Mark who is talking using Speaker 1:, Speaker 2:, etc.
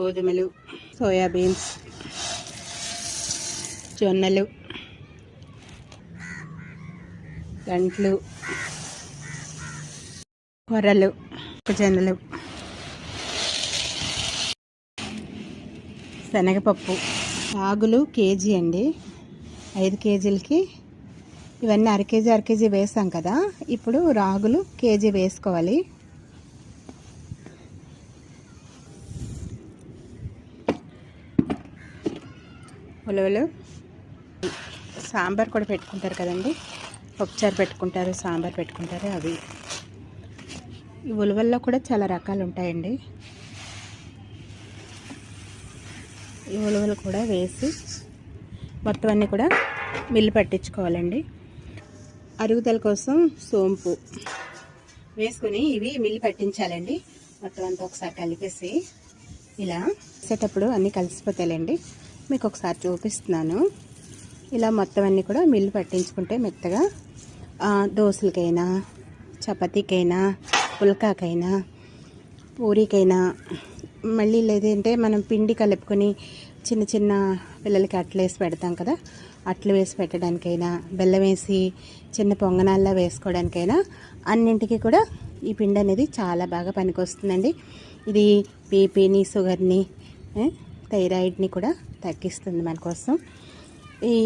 Speaker 1: గోధుమలు సోయాబీన్స్ జొన్నలు గంట్లు కొర్రలు జొన్నలు శనగపప్పు రాగులు కేజీ అండి. ఐదు కేజీలకి ఇవన్నీ అర కేజీ అర కేజీ వేసాం కదా. ఇప్పుడు రాగులు కేజీ వేసుకోవాలి. ఉలవలు. సాంబార్ కూడా పెట్టుకుంటారు కదండి. పప్పుచారు పెట్టుకుంటారు సాంబార్ పెట్టుకుంటారు అవి. ఈ ఉలవల్లో కూడా చాలా రకాలు ఉంటాయండి. ఈ ఉలవలు కూడా వేసి మొత్తం అన్నీ కూడా మిల్లు పట్టించుకోవాలండి. అరుగుదల కోసం సోంపు వేసుకుని ఇవి మిల్లు పట్టించాలండి. మొత్తం అంతా ఒకసారి కలిపేసి ఇలా వేసేటప్పుడు అన్నీ కలిసిపోతాయండి మీకు ఒకసారి చూపిస్తున్నాను. ఇలా మొత్తం అన్నీ కూడా మిల్లు పట్టించుకుంటే మెత్తగా దోశలకైనా చపాతీకైనా పుల్కాకైనా పూరికైనా మళ్ళీ లేదంటే మనం పిండి కలుపుకొని చిన్న చిన్న పిల్లలకి అట్లు వేసి పెడతాం కదా అట్లు వేసి పెట్టడానికైనా బెల్లం వేసి చిన్న పొంగనాల్లో వేసుకోవడానికైనా అన్నింటికి కూడా ఈ పిండి అనేది చాలా బాగా పనికొస్తుందండి. ఇది బీపీని షుగర్ని థైరాయిడ్ని కూడా తగ్గిస్తుంది మన కోసం. ఈ